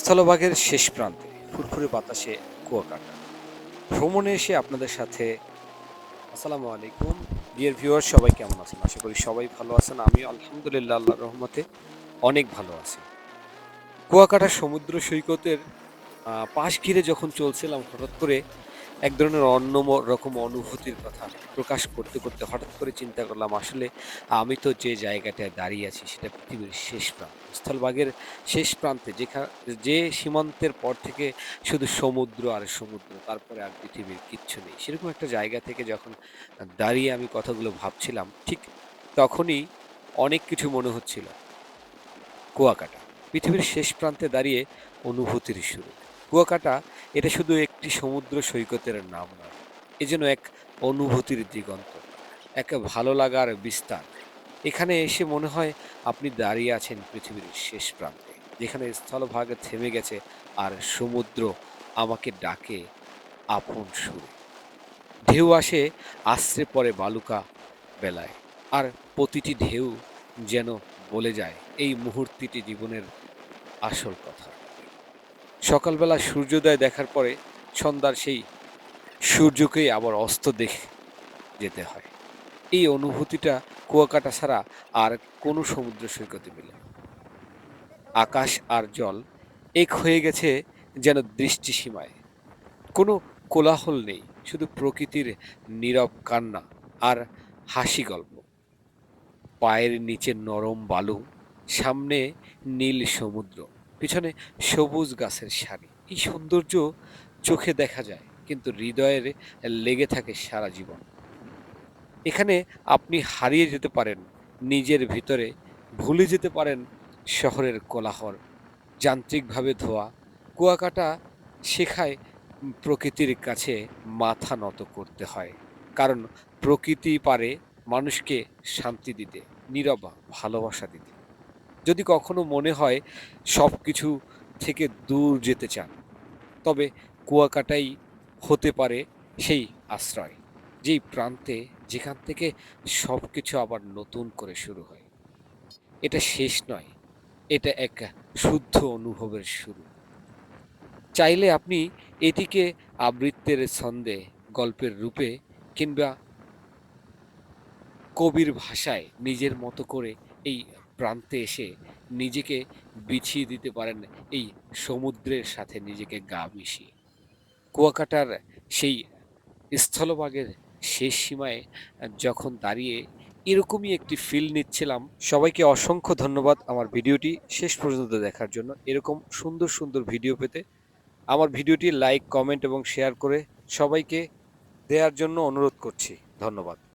স্থলভাগের শেষ প্রান্তে ফুরফুরে বাতাসে কুয়াকাটা। ভ্রমণে এসে আপনাদের সাথে আসসালামু আলাইকুম। ডিয়ার ভিউয়ার সবাই কেমন আছেন? আশা করি সবাই ভালো আছেন। আমি আলহামদুলিল্লাহ আল্লাহ রহমতে অনেক ভালো আছি। কুয়াকাটা সমুদ্র সৈকতের পাশ ঘিরে যখন চলছিলাম, হঠাৎ করে এক ধরনের অন্য রকম অনুভূতির কথা প্রকাশ করতে করতে হঠাৎ করে চিন্তা করলাম, আসলে আমি তো যে জায়গাটায় দাঁড়িয়ে আছি সেটা পৃথিবীর শেষ প্রান্ত, স্থলভাগের শেষ প্রান্তে যেখানে যে সীমান্তের পর থেকে শুধু সমুদ্র আর সমুদ্র, তারপরে আর পৃথিবীর কিচ্ছু নেই। সেরকম একটা জায়গা থেকে যখন দাঁড়িয়ে আমি কথাগুলো ভাবছিলাম, ঠিক তখনই অনেক কিছু মনে হচ্ছিল। কুয়াকাটা, পৃথিবীর শেষ প্রান্তে দাঁড়িয়ে অনুভূতির শুরু কুয়াকাটা এটা শুধু একটি সমুদ্র সৈকতের নাম নয়, এ যেন এক অনুভূতির দিগন্ত, এক ভালো লাগার বিস্তার। এখানে এসে মনে হয় আপনি দাঁড়িয়ে আছেন পৃথিবীর শেষ প্রান্তে, যেখানে স্থলভাগ থেমে গেছে আর সমুদ্র আমাকে ডাকে আপন সুরে। ঢেউ আসে আশ্রে পড়ে বালুকা বেলায়, আর প্রতিটি ঢেউ যেন বলে যায় এই মুহূর্তটি জীবনের আসল কথা। সকালবেলা সূর্যোদয় দেখার পরে সন্ধ্যার সেই সূর্যকেই আবার অস্ত দেখে যেতে হয়। এই অনুভূতিটা কুয়াকাটা ছাড়া আর কোনো সমুদ্র সৈকতে মিলে। আকাশ আর জল এক হয়ে গেছে যেন দৃষ্টিসীমায়। কোনো কোলাহল নেই, শুধু প্রকৃতির নীরব কান্না আর হাসি গল্প। পায়ের নিচে নরম বালু, সামনে নীল সমুদ্র। পিছনে সবুজ গাছের সারি। এই সৌন্দর্য চোখে দেখা যায়, কিন্তু হৃদয়ের লেগে থাকে সারা জীবন। এখানে আপনি হারিয়ে যেতে পারেন, নিজের ভিতরে ভুলে যেতে পারেন শহরের কোলাহল, যান্ত্রিকভাবে ধোয়া, কুয়াকাটা শেখায় প্রকৃতির কাছে মাথা নত করতে হয়, কারণ প্রকৃতি পারে মানুষকে শান্তি দিতে, নীরব ভালোবাসা দিতে। যদি কখনো মনে হয় সব কিছু থেকে দূর যেতে চান, তবে কুয়াকাটাই হতে পারে সেই আশ্রয়, যেই প্রান্তে যেখান থেকে সব কিছু আবার নতুন করে শুরু হয়। এটা শেষ নয়, এটা এক শুদ্ধ অনুভবের শুরু। চাইলে আপনি এটিকে আবৃত্তের ছন্দে, গল্পের রূপে কিংবা কবির ভাষায় নিজের মতো করে এই প্রান্তে এসে নিজেকে বিছিয়ে দিতে পারেন এই সমুদ্রের সাথে নিজেকে গা মিশিয়ে। কুয়াকাটার সেই স্থলভাগের শেষ সীমায় যখন দাঁড়িয়ে এরকমই একটি ফিল নিচ্ছিলাম, সবাইকে অসংখ্য ধন্যবাদ আমার ভিডিওটি শেষ পর্যন্ত দেখার জন্য। এরকম সুন্দর সুন্দর ভিডিও পেতে আমার ভিডিওটি লাইক কমেন্ট এবং শেয়ার করে সবাইকে দেওয়ার জন্য অনুরোধ করছি। ধন্যবাদ।